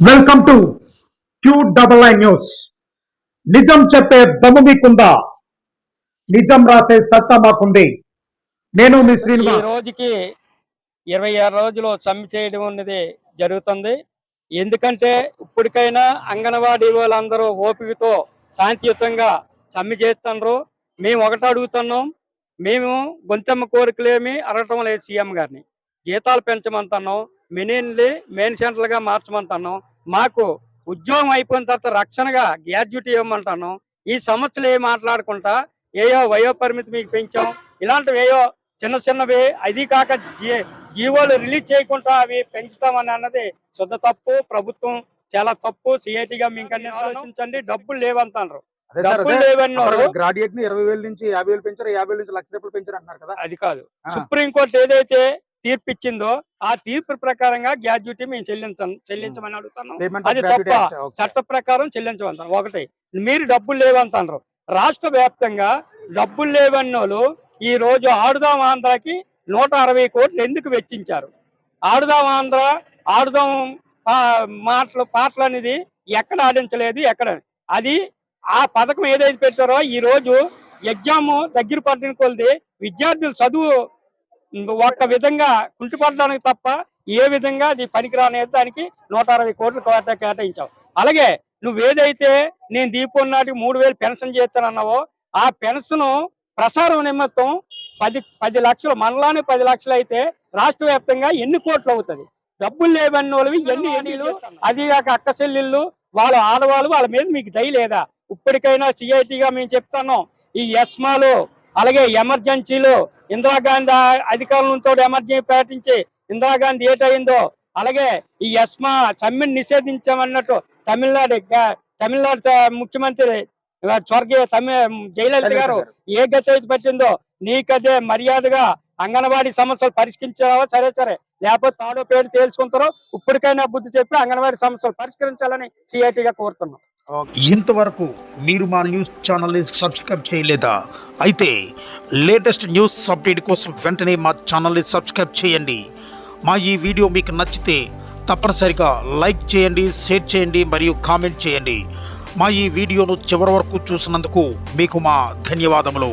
Welcome to Q double I news నిజం చెప్పే దమ్ము మీకుందా? నిజం రాసే సత్తా మాకుంది. నేను మీ ఈ రోజుకి ఇరవై ఆరు రోజులు సమ్మె చేయడం అనేది జరుగుతుంది. ఎందుకంటే ఇప్పటికైనా అంగన్వాడీ వాళ్ళందరూ ఓపికతో శాంతియుతంగా సమ్మె చేస్తున్నారు మేము ఒకటి అడుగుతున్నాం. మేము గొంతెమ్మ కోరికలేమి అడగటం లేదు సీఎం గారిని. జీతాలు పెంచమంటున్నాం. మినిన్లు మెయిన్ సెంటర్లుగా మార్చమంటున్నాం. మాకు ఉద్యోగం అయిపోయిన తర్వాత రక్షణగా గ్రాడ్యుటీ ఇవ్వమంటున్నాం. ఈ సమస్యలు ఏం మాట్లాడుకుంటా? ఏయో వయో పరిమితి మీకు పెంచాం. ఇలాంటివి ఏయో చిన్న చిన్నవి అది కాక జీవోలు రిలీజ్ చేయకుండా అవి పెంచుతామని అన్నది శుద్ధ తప్పు. ప్రభుత్వం చాలా తప్పు. సిఐటిగా మీకు అన్ని ఆలోచించండి. డబ్బులు లేవంటారు గ్రాడ్యుయేట్ని ఇరవై వేల నుంచి యాభై వేలు పెంచారు యాభై నుంచి లక్ష రూపాయలు పెంచారు అంటున్నారు కదా. అది కాదు. సుప్రీంకోర్టు ఏదైతే తీర్పు ఇచ్చిందో ఆ తీర్పు ప్రకారంగా గ్రాడ్యుటీ మేము చెల్లించాం చెల్లించమని అడుగుతున్నాం అది తప్ప చట్ట ప్రకారం చెల్లించమంటారు. ఒకటి మీరు డబ్బులు లేవంటారు రాష్ట్ర వ్యాప్తంగా డబ్బులు లేవన్నోళ్ళు ఈ రోజు ఆడుదాం ఆంధ్రాకి నూట అరవై కోట్లు ఎందుకు వెచ్చించారు? ఆడుదాం ఆంధ్ర ఆడుదాం మాటలు పాటలు అనేది ఎక్కడ ఆడించలేదు ఎక్కడ? అది ఆ పథకం ఏదైతే పెట్టారో ఈ రోజు ఎగ్జామ్ దగ్గర పడిన కొలిది విద్యార్థులు చదువు ఒక్క విధంగా కుంటుపడడానికి తప్ప ఏ విధంగా అది పనికిరానేది దానికి నూట అరవై కోట్లు కేటాయించావు. అలాగే నువ్వు ఏదైతే నేను దీపం నాటికి మూడు వేలు పెన్షన్ చేస్తానన్నావో ఆ పెన్షన్ ప్రసారం నిమిత్తం పది పది లక్షలు మనలానే పది లక్షలు అయితే రాష్ట్ర వ్యాప్తంగా ఎన్ని కోట్లు అవుతుంది? డబ్బులు లేవన్న వాళ్ళవి ఎన్ని ఎన్నిలు? అది కాక అక్క చెల్లెళ్ళు వాళ్ళ ఆడవాళ్ళు వాళ్ళ మీద మీకు దయ లేదా? ఇప్పటికైనా సిఐటిగా మేము చెప్తాను ఈ ఎస్మాలు అలాగే ఎమర్జెన్సీలు ఇందిరాగాంధీ అధికారులతో ఎమర్జెన్సీ ప్రకటించి ఇందిరాగాంధీ ఏటైందో అలాగే ఈ ఎస్మా సమ్మెను నిషేధించామన్నట్టు తమిళనాడు తమిళనాడు ముఖ్యమంత్రి స్వర్గీయ తమిళ జయలలిత గారు ఏ గతి పట్టిందో నీకదే మర్యాదగా అంగన్వాడీ సమస్యలు పరిష్కరించావా సరే సరే. లేకపోతే తాడో పేరు తేల్చుకుంటారో? ఇప్పటికైనా బుద్ధి చెప్పి అంగన్వాడీ సమస్యలు పరిష్కరించాలని సిఐటిగా కోరుతున్నాం. ఇంతవరకు మీరు మా న్యూస్ ఛానల్ని సబ్స్క్రైబ్ చేయలేదా? అయితే లేటెస్ట్ న్యూస్ అప్డేట్ కోసం వెంటనే మా ఛానల్ని సబ్స్క్రైబ్ చేయండి. మా ఈ వీడియో మీకు నచ్చితే తప్పనిసరిగా లైక్ చేయండి షేర్ చేయండి మరియు కామెంట్ చేయండి. మా ఈ వీడియోను చివరి వరకు చూసినందుకు మీకు మా ధన్యవాదములు.